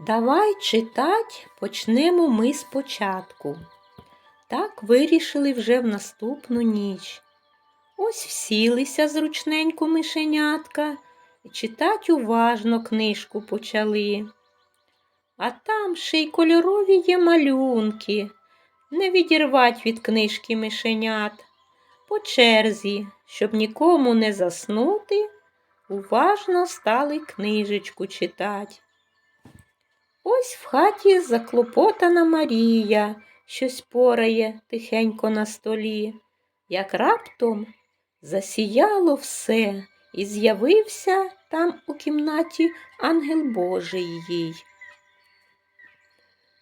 Давай читать почнемо ми спочатку. Так вирішили вже в наступну ніч. Ось всілися зручненько мишенятка і читать уважно книжку почали. А там ще й кольорові є малюнки. Не відірвать від книжки мишенят. По черзі, щоб нікому не заснути, уважно стали книжечку читать. Ось в хаті заклопотана Марія, щось порає тихенько на столі, як раптом засіяло все, і з'явився там у кімнаті ангел Божий їй.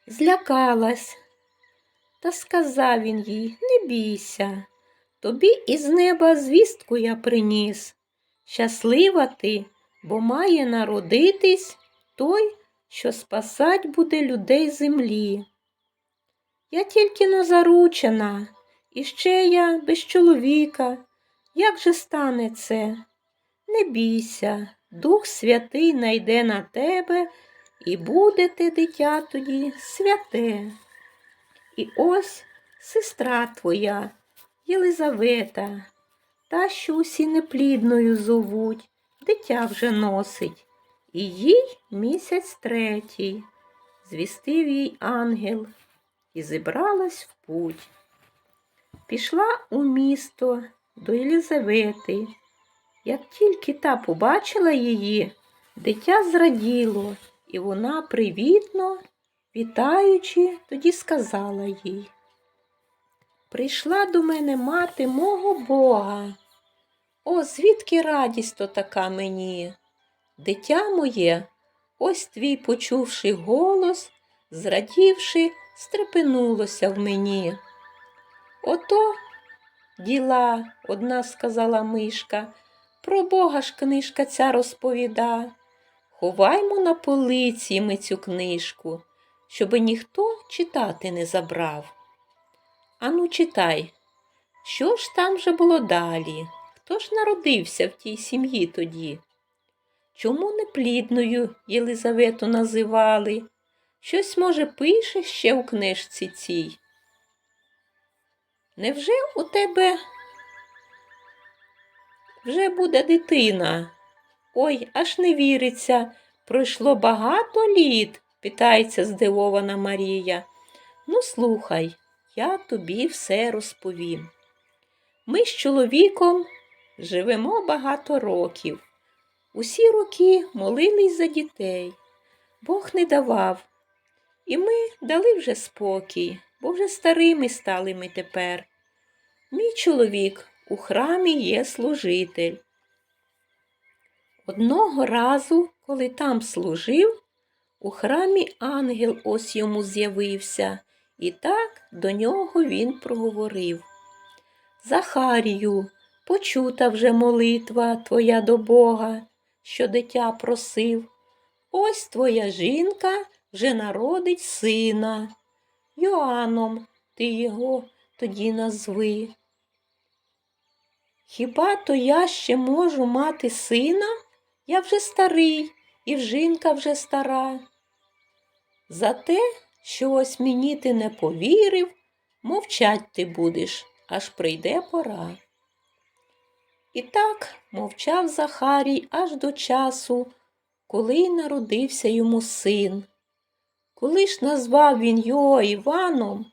Злякалась, та сказав він їй, не бійся, тобі із неба звістку я приніс. Щаслива ти, бо має народитись той, що спасать буде людей землі. Я тільки но заручена, і ще я без чоловіка. Як же стане це? Не бійся, Дух Святий найде на тебе, і буде те дитя тоді святе. І ось сестра твоя, Єлизавета, та, що усі неплідною зовуть, дитя вже носить. І їй місяць третій, звістив їй ангел і зібралась в путь. Пішла у місто до Єлизавети. Як тільки та побачила її, дитя зраділо, і вона привітно, вітаючи, тоді сказала їй. Прийшла до мене мати мого Бога. О, звідки радість то така мені? Дитя моє, ось твій, почувши голос, зрадівши, стрепенулося в мені. Ото діла, одна сказала мишка, про Бога ж книжка ця розповіда. Ховаймо на полиці ми цю книжку, щоби ніхто читати не забрав. Ану, читай, що ж там же було далі? Хто ж народився в тій сім'ї тоді? Чому неплідною Єлизавету називали? Щось, може, пише ще у книжці цій? Невже у тебе вже буде дитина? Ой, аж не віриться. Пройшло багато літ, питається здивована Марія. Ну, слухай, я тобі все розповім. Ми з чоловіком живемо багато років. Усі роки молились за дітей. Бог не давав. І ми дали вже спокій, бо вже старими стали ми тепер. Мій чоловік у храмі є служитель. Одного разу, коли там служив, у храмі ангел ось йому з'явився, і так до нього він проговорив. Захарію, почута вже молитва твоя до Бога, що дитя просив. Ось твоя жінка вже народить сина. Йоанном ти його тоді назви. Хіба то я ще можу мати сина? Я вже старий, і жінка вже стара. За те, що ось мені ти не повірив, мовчать ти будеш, аж прийде пора. І так мовчав Захарій аж до часу, коли народився йому син. Коли ж назвав він його Іваном,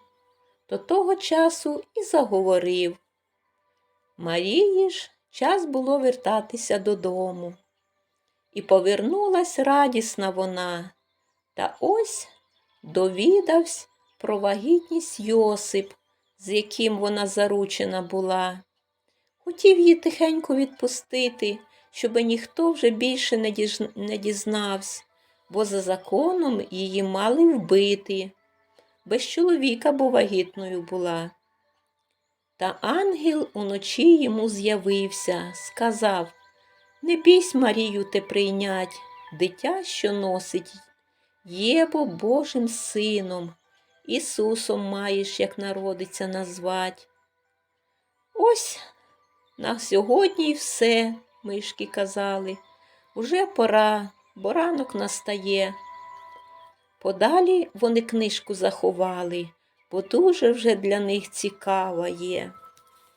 то того часу і заговорив. Марії ж час було вертатися додому. І повернулась радісна вона, та ось довідавсь про вагітність Йосип, з яким вона заручена була. Хотів її тихенько відпустити, щоби ніхто вже більше не, діж... не дізнався, бо за законом її мали вбити. Без чоловіка, бо вагітною була. Та ангел уночі йому з'явився, сказав Не бійсь, Марію, те прийнять, дитя, що носить, є бо Божим сином, Ісусом маєш, як народиться, назвать. Ось на сьогодні й все, мишки казали. Уже пора, бо ранок настає. Подалі вони книжку заховали, бо дуже вже для них цікава є.